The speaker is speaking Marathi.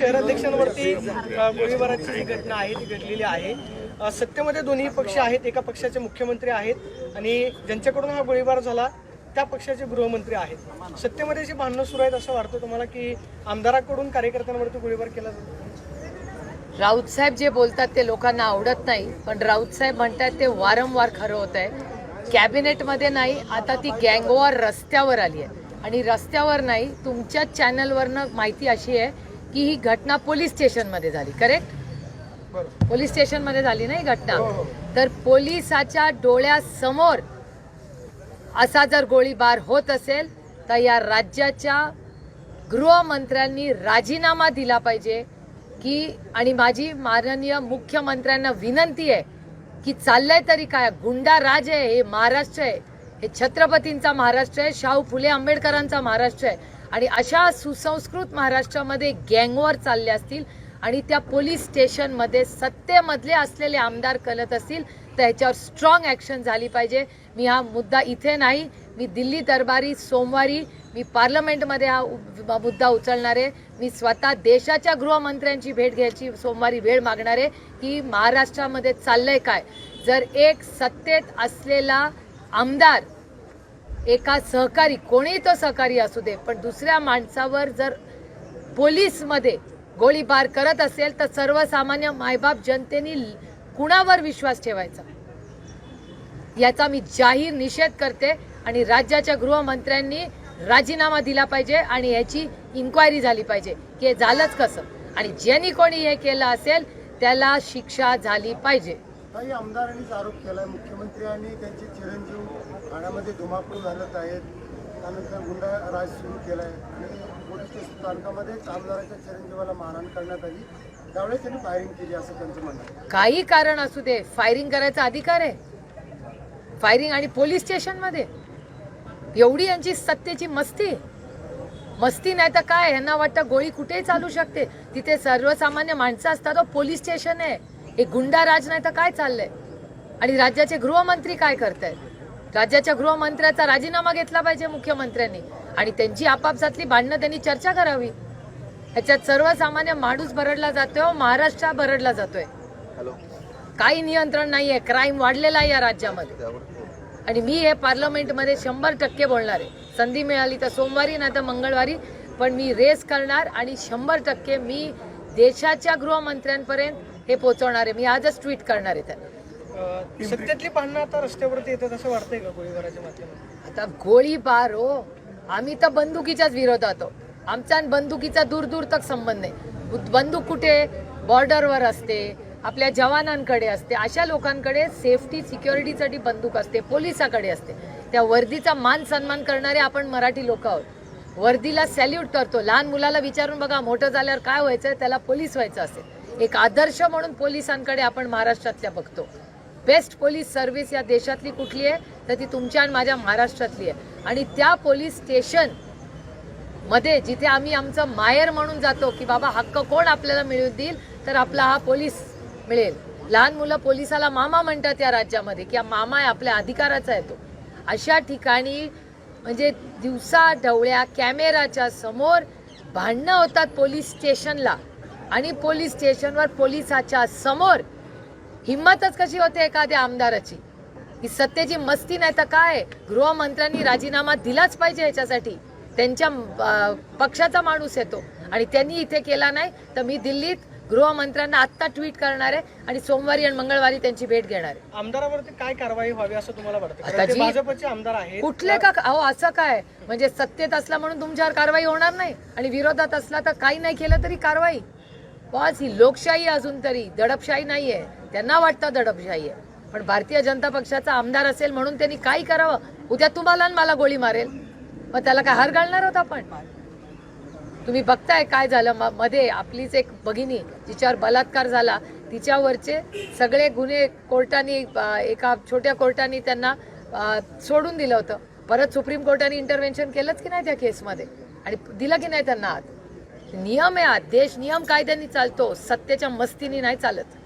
शहराध्यक्षांवरती गोळीबाराची जी घटना आहे ती घडलेली आहे. सत्तेमध्ये दोन्ही पक्ष आहेत. एका पक्षाचे मुख्यमंत्री आहेत आणि ज्यांच्याकडून हा गोळीबार झाला त्या पक्षाचे गृहमंत्री आहेत. सत्तेमध्ये जी भांडणं सुरू आहेत असं वाटतं तुम्हाला की आमदाराकडून कार्यकर्त्यांवरती गोळीबार केला जातो? राऊत साहेब जे बोलतात ते लोकांना आवडत नाही. पण राऊत साहेब म्हणतात ते वारंवार खरं होत आहे. कॅबिनेटमध्ये नाही आता ती गँगवॉर रस्त्यावर आली आहे. आणि रस्त्यावर नाही तुमच्या चॅनलवरनं माहिती अशी आहे की ही घटना पोलीस स्टेशनमध्ये झाली करेक्ट पोलीस स्टेशनमध्ये झाली नाही घटना. हो, हो. तर पोलिसाच्या डोळ्यासमोर असा जर गोळीबार होत असेल तर या राज्याच्या गृहमंत्र्यांनी राजीनामा दिला पाहिजे की आणि माझी माननीय मुख्यमंत्र्यांना विनंती आहे की चाललंय तरी काय? गुंडा राज आहे हे महाराष्ट्र आहे. हे छत्रपतींचा महाराष्ट्र आहे शाहू फुले आंबेडकरांचा महाराष्ट्र आहे. आणि अशा सुसंस्कृत महाराष्ट्रामध्ये गँगवर चालले असतील आणि त्या पोलीस स्टेशनमध्ये सत्तेमधले असलेले आमदार कलत असतील तर ह्याच्यावर स्ट्रॉंग ॲक्शन झाली पाहिजे. मी हा मुद्दा इथे नाही. मी दिल्ली दरबारी सोमवारी मी पार्लमेंटमध्ये हा उ- मुद्दा उचलणार आहे. मी स्वतः देशाच्या गृहमंत्र्यांची भेट घ्यायची सोमवारी वेळ मागणार आहे की महाराष्ट्रामध्ये चाललंय काय. जर एक सत्तेत असलेला आमदार एका सहकारी कोणीही तो सहकारी असू दे पण दुसऱ्या माणसावर जर पोलीसमध्ये गोळीबार करत असेल तर सर्वसामान्य मायबाप जनतेने कुणावर विश्वास ठेवायचा? याचा मी जाहीर निषेध करते आणि राज्याच्या गृहमंत्र्यांनी राजीनामा दिला पाहिजे आणि याची इन्क्वायरी झाली पाहिजे की हे झालंच कसं? आणि ज्यांनी कोणी हे केलं असेल त्याला शिक्षा झाली पाहिजे. काही आमदारांनीच आरोप केलाय. आहे मुख्यमंत्र्यांनी त्यांचे चिरंजीव ठाण्यामध्ये धुमाकूळ घालत आहेत त्यानंतर गुंडा राज सुरू केलाय. आणि पोलीस स्टेशन स्थानकामध्येच आमदाराच्या चिरंजीवाला मारहाण करण्यात आली. त्यावेळेस त्यांनी फायरिंग केली असं त्यांचं म्हणणं काही कारण असू दे. फायरिंग करायचा अधिकार आहे. फायरिंग आणि पोलीस स्टेशनमध्ये एवढी यांची सत्तेची मस्ती. मस्ती नाही तर काय? ह्यांना वाटतं गोळी कुठेही चालू शकते. तिथे सर्वसामान्य माणसं असतात. पोलीस स्टेशन आहे. हे गुंडा राज नाही तर काय चाललंय? आणि राज्याचे गृहमंत्री काय करतायत? राज्याच्या गृहमंत्र्याचा राजीनामा घेतला पाहिजे मुख्यमंत्र्यांनी. आणि त्यांची आपापसातली भांडणं त्यांनी चर्चा करावी. ह्याच्यात सर्वसामान्य माणूस भरडला जातोय महाराष्ट्र भरडला जातोय. काही नियंत्रण नाहीये क्राईम वाढलेला आहे या राज्यामध्ये. आणि मी हे पार्लमेंटमध्ये शंभर टक्के बोलणार आहे. संधी मिळाली तर सोमवारी नाही तर मंगळवारी पण मी रेस करणार आणि शंभर टक्के मी देशाच्या गृहमंत्र्यांपर्यंत हे पोहोचवणार आहे. मी आजच ट्विट करणार आहे त्याला अ, सत्तेतली भांडणं आता रस्त्यावरती येतात असं वाटतंय का गोळीबाराच्या आता गोळीबार हो. आम्ही तर बंदुकीच्याच विरोधात आमचा आणि बंदुकीचा दूर दूर तक संबंध नाही. बंदूक कुठे? बॉर्डरवर असते आपल्या जवानांकडे असते अशा लोकांकडे सेफ्टी सिक्युरिटीसाठी बंदूक असते पोलिसाकडे असते. त्या वर्दीचा मान सन्मान करणारे आपण मराठी लोक आहोत. वर्दीला सॅल्यूट करतो. लहान मुलाला विचारून बघा मोठं झाल्यावर काय व्हायचं? त्याला पोलीस व्हायचं असेल. एक आदर्श म्हणून पोलिसांकडे आपण महाराष्ट्रातल्या बघतो. बेस्ट पोलीस सर्व्हिस या देशातली कुठली आहे? तर ती तुमच्या आणि माझ्या महाराष्ट्रातली आहे. आणि त्या पोलीस स्टेशनमध्ये जिथे आम्ही आमचं मायर म्हणून जातो की बाबा हक्क कोण आपल्याला मिळू देईल तर आपला हा पोलीस मिळेल. लहान मुलं पोलिसाला मामा म्हणतात या राज्यामध्ये की मामा आहे आपल्या अधिकाराचा आहे तो. अशा ठिकाणी म्हणजे दिवसा ढवळ्या कॅमेराच्या समोर भांडणं होतात पोलीस स्टेशनला आणि पोलीस स्टेशनवर पोलिसाच्या समोर हिंमतच कशी होते एखाद्या आमदाराची? ही सत्तेची मस्ती नाही तर काय? गृहमंत्र्यांनी राजीनामा दिलाच पाहिजे ह्याच्यासाठी त्यांच्या पक्षाचा माणूस येतो. आणि त्यांनी इथे केला नाही तर मी दिल्लीत गृहमंत्र्यांना आत्ता ट्विट करणार आहे आणि सोमवारी आणि मंगळवारी त्यांची भेट घेणार आहे. आमदारावरती काय कारवाई व्हावी असं तुम्हाला वाटतं? आमदार आहेत. कुठले का अहो असं काय? म्हणजे सत्तेत असला म्हणून तुमच्यावर कारवाई होणार नाही आणि विरोधात असला तर काही नाही केलं तरी कारवाई. बॉस ही लोकशाही अजून तरी. दडपशाही नाही आहे त्यांना वाटतं दडपशाही आहे. पण भारतीय जनता पक्षाचा आमदार असेल म्हणून त्यांनी काय करावं? उद्या तुम्हाला आणि मला गोळी मारेल. मग त्याला काय हार घालणार होता आपण? तुम्ही बघताय काय झालं. म- मध्ये आपलीच एक भगिनी जिच्यावर बलात्कार झाला तिच्यावरचे सगळे गुन्हे कोर्टाने एका छोट्या कोर्टाने त्यांना सोडून दिलं होतं. परत सुप्रीम कोर्टाने इंटरव्हेन्शन केलंच की नाही त्या केसमध्ये आणि दिलं की नाही त्यांना आत? नियम आहे देश नियम कायद्याने चालतो. सत्तेच्या मस्तीने नाही चालत.